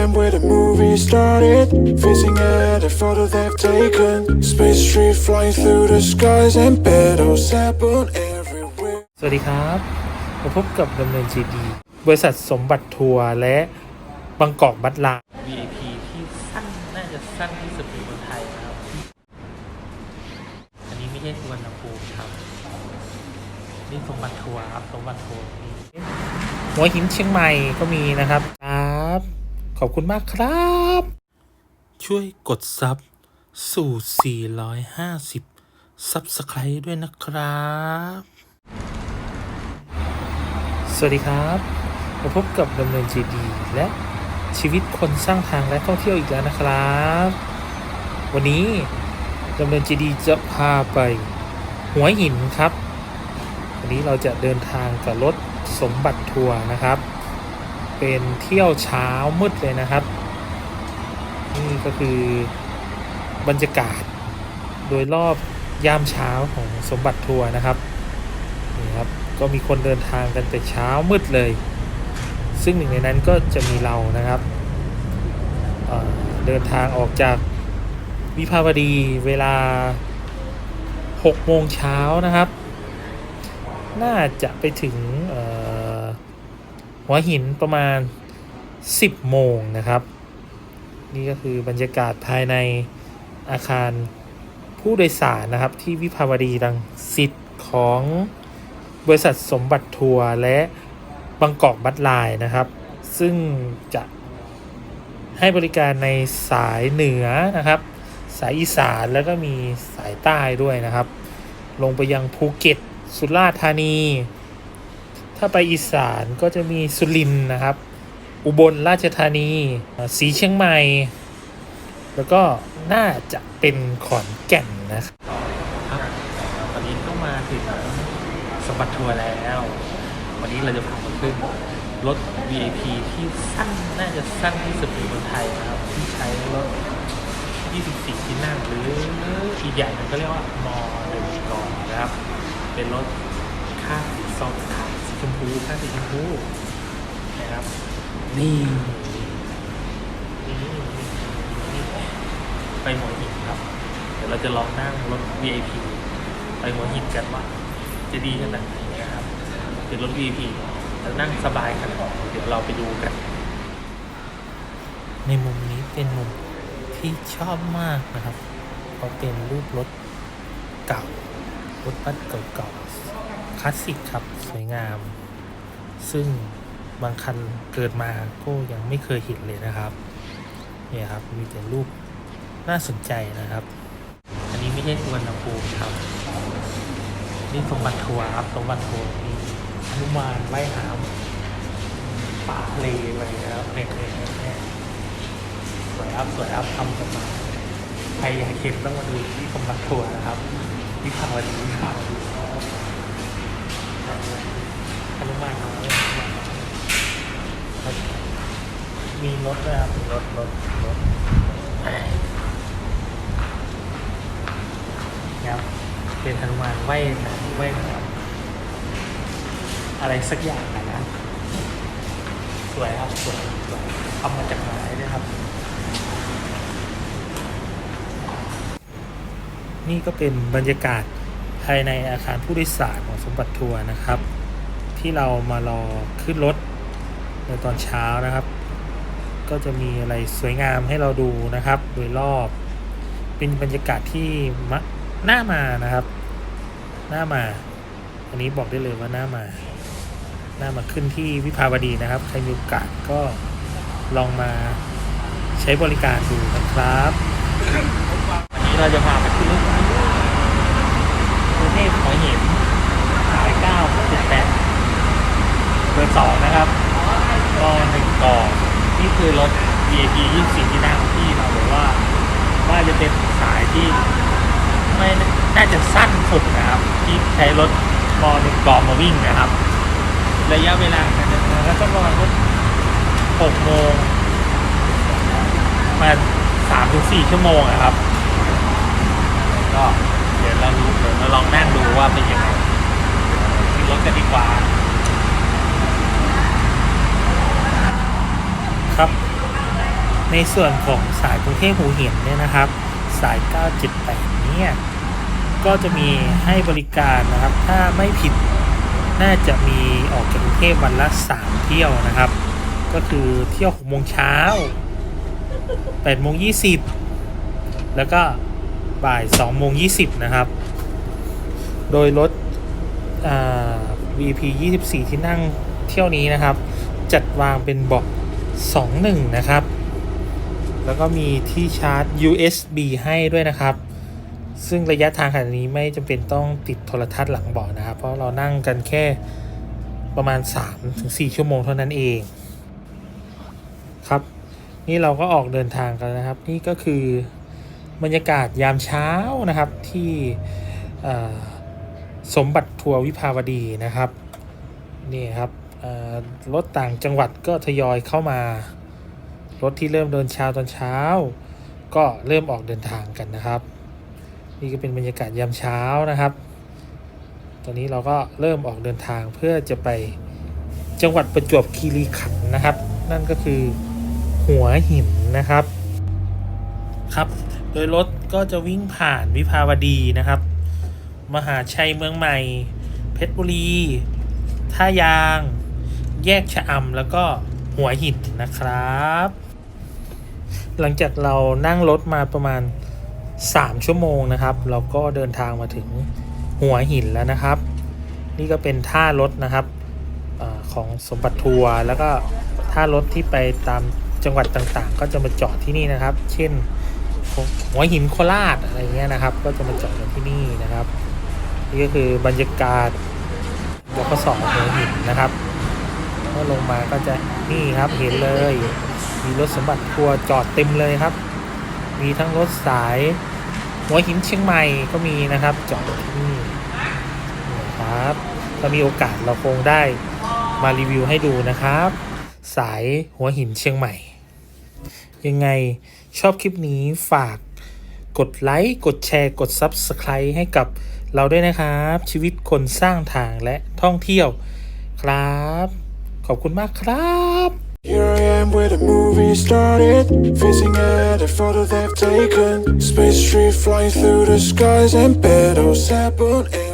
time where the movie started. Facing at a photo they've taken. Space tree flying through the skies and battles happen everywhere. สวัสดีครับมาพบกับดำเนินจีดีบริษัทสมบัติทัวร์และบางกอกบัตลา VIP ที่สั้นน่าจะสั้นที่สุดในเมืองไทยนะครับ อันนี้ไม่ใช่สุวรรณภูมิครับ นี่สมบัติทัวร์ครับสมบัติทัวร์มีหัวหินเชียงใหม่ก็มีนะครับครับ ขอบคุณมากครับ ช่วยกดซับสู่ 450ซับสไครต์ด้วยนะครับ สวัสดีครับมาพบกับดำเนินจีดีและชีวิตคนสร้างทางและท่องเที่ยวอีกแล้วนะครับ วันนี้ดำเนินจีดีจะพาไปหัวหินครับ วันนี้เราจะเดินทางกับรถสมบัติทัวร์นะครับ เป็นเที่ยวเช้ามืดเลยนะครับ นี่ก็คือบรรยากาศโดยรอบยามเช้าของสมบัติทัวร์นะครับนี่ครับก็มีคนเดินทางกันแต่เช้ามืดเลย ซึ่งหนึ่งในนั้นก็จะมีเรานะครับเเดินทางออกจากวิภาวดีเวลา6โมงเช้านะครับ น่าจะไปถึงเหัวหินประมาณ 10 โมงนะครับ นี่ก็คือบรรยากาศภายในอาคารผู้โดยสารนะครับที่วิภาวดีรังสิตของบริษัทสมบัติทัวร์และบางกอกบัตไลน์นะครับ ซึ่งจะให้บริการในสายเหนือนะครับ สายอีสานแล้วก็มีสายใต้ด้วยนะครับ ลงไปยังภูเก็ต สุราษฎร์ธานี ถ้าไปอีสานก็จะมีสุรินทร์นะครับ อุบลราชธานีสีเชียงใหม่ แล้วก็น่าจะเป็นขอนแก่นนะครับครับตอนนี้ก็มาถึงสมบัติทัวร์แล้ว วันนี้เราจะพามาขึ้นรถ VIP ที่สั้นน่าจะสั้นที่สุดในเมืองไทยนะครับ ที่ใช้รถ 24 ที่นั่งหรืออีกอย่างหนึงก็เรียกว่ามอหนึ่งกองนะครับ เป็นรถค่าดสีส้มค่าดสี ชมพูค่าสีชมพูนะครับนี่นี่นี่ไปหัวหินครับ เดี๋ยวเราจะลองนั่งรถ VIP ไปหัวหินกันว่าจะดีขนาดไหนนะครับเป็นรถ VIP แล้วนั่งสบายขนาดไหนเดี๋ยวเราไปดูกัน ในมุมนี้เป็นมุมที่ชอบมากนะครับ เพราะเป็นรูปรถเก่ารถบัสเก่าๆ คลาสสิกครับ สวยงาม ซึ่งบางคันเกิดมาก็ยังไม่เคยเห็นเลยนะครับเนี่ยครับมีแต่รูปน่าสนใจนะครับ อันนี้ไม่ใช่สุวรรณภูมิครับ นี่สมบัติทัวร์ครับสมบัติทัวร์นี่อนุมานไล่หามป่าทะเลไปนะครับเนี่ยสวยอัพสวยอัพทำกันมาใครอยากเห็นต้องมาดูที่สมบัติทัวร์นะครับที่ข่าวดีข่าวดีอนุมานน้ อยอนุมานน้อยมีรถด้วยครับรถรถรถครับเป็นฮนุมานไหว้น้ำไหวอะไรสักอย่างนะนะสวยครับสวยสวยทำมาจากไม้ด้วยครับ นี่ก็เป็นบรรยากาศายในอาคารผู้โดยสารของสมบัติทัวร์นะครับ ที่เรามารอขึ้นรถในตอนเช้านะครับ ก็จะมีอะไรสวยงามให้เราดูนะครับ โดยรอบเป็นบรรยากาศที่มะน่ามานะครับน่ามาอันนี้บอกได้เลยว่าน่ามาน่ามาขึ้นที่วิภาวดีนะครับ ใครมีโอกาสก็ลองมาใช้บริการดูนะครับวันนี้เราจะพาไปขึ้นรถ วหินสายเก้าสิบแปดเบอร์สองนะครับ ก็หนึ่งกองนี่คือรถ VIP 24 ที่นั่งที่เราบอกว่าว่าจะเป็นสายที่ไม่น่าจะสั้นสุดนะครับ ที่ใช้รถมอหนึ่งกองมาวิ่งนะครับ ระยะเวลาการเดินทางก็ประมาณหกโมงมาสามถึงสี่ชั่วโมงอะครับ ก็ เดี๋ยวเราดูเดี๋ยวเราลองนั่งดูว่าเป็นยังไงขึ้นรถกันดีกว่า ครับ ในส่วนของสายกรุงเทพหูเห็นเนี่ยนะครับ สาย 978 เนี่ยก็จะมีให้บริการนะครับ ถ้าไม่ผิดน่าจะมีออกจากกรุงเทพวันละ 3 เที่ยวนะครับ ก็คือเที่ยว6โมงเช้า8โมง20 แล้วก็ บ่าย2โมง20 นะครับ โดยรถอ่า VP 24 ที่นั่งเที่ยวนี้นะครับ จัดวางเป็นเบาะ21 นะครับ แล้วก็มีที่ชาร์จ USB ให้ด้วยนะครับ ซึ่งระยะทางขนาดนี้ไม่จำเป็นต้องติดโทรทัศน์หลังเบาะนะครับ เพราะเรานั่งกันแค่ประมาณ 3-4 ชั่วโมงเท่านั้นเอง ครับ นี่เราก็ออกเดินทางกันนะครับ นี่ก็คือ บรรยากาศยามเช้านะครับที่สมบัติทัวร์วิภาวดีนะครับนี่ครับรถต่างจังหวัดก็ทยอยเข้ามารถที่เริ่มเดินเช้าตอนเช้า ก็เริ่มออกเดินทางกันนะครับ นี่ก็เป็นบรรยากาศยามเช้านะครับ ตอนนี้เราก็เริ่มออกเดินทางเพื่อจะไปจังหวัดประจวบคีรีขันธ์นะครับ นั่นก็คือหัวหินนะครับครับ โดยรถก็จะวิ่งผ่านวิภาวดีนะครับ มหาชัยเมืองใหม่ เพชรบุรี ท่ายาง แยกชะอำแล้วก็หัวหินนะครับ หลังจากเรานั่งรถมาประมาณ 3 ชั่วโมงนะครับ เราก็เดินทางมาถึงหัวหินแล้วนะครับ นี่ก็เป็นท่ารถนะครับอของสมบัติทัวร์แล้วก็ท่ารถที่ไปตามจังหวัดต่างๆ ก็จะมาจอดที่นี่นะครับ เช่น หัวหินโคราชอะไรเงี้ยนะครับ ก็จะมาจอดกันที่นี่นะครับ นี่ก็คือบรรยากาศบกสหัวหินนะครับเมื่อลงมาก็จะนี่ครับเห็นเลย มีรถสมบัติทัวร์จอดเต็มเลยครับ มีทั้งรถสายหัวหินเชียงใหม่ก็มีนะครับ จอดที่นี่นะครับถ้ามีโอกาสเราคงได้มารีวิวให้ดูนะครับ สายหัวหินเชียงใหม่ ยังไงชอบคลิปนี้ฝากกดไลค์กดแชร์กด Subscribe ให้กับเราด้วยนะครับ ชีวิตคนสร้างทางและท่องเที่ยวครับ ขอบคุณมากครับ Here I am where the movie started, facing at a photo they've taken. Space tree flying through the skies and petals happen